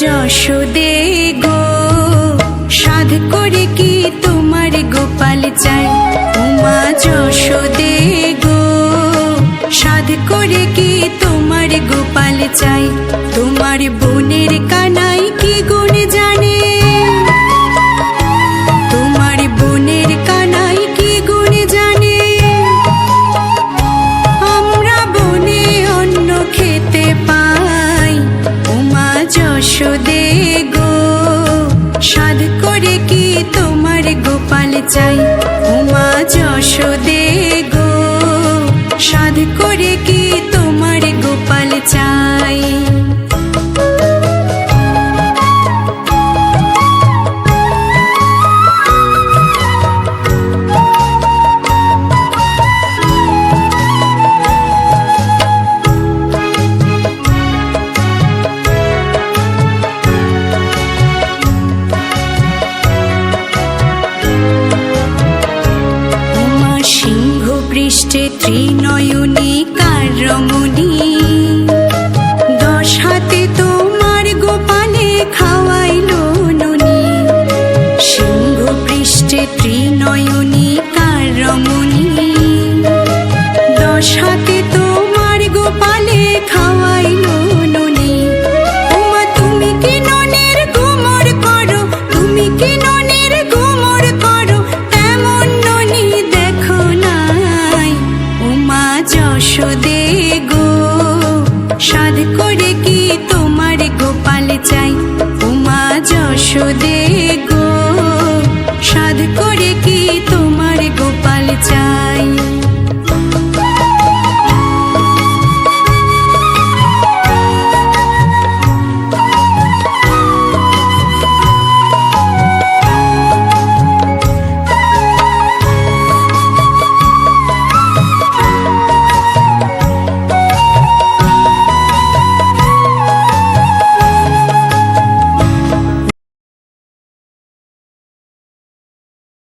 যশোদে গো, সাধ করে কি তোমার গোপাল চাই? উমা যশোদে গো, সাধ করে কি তোমার গোপাল চাই? তোমার যশোদে গো সাধ করে কি তোমার গোপাল চাই? উমা যশোদে পৃষ্ঠে ত্রিনয়নী কার পালে চাই উমা যশোদে গো সাধ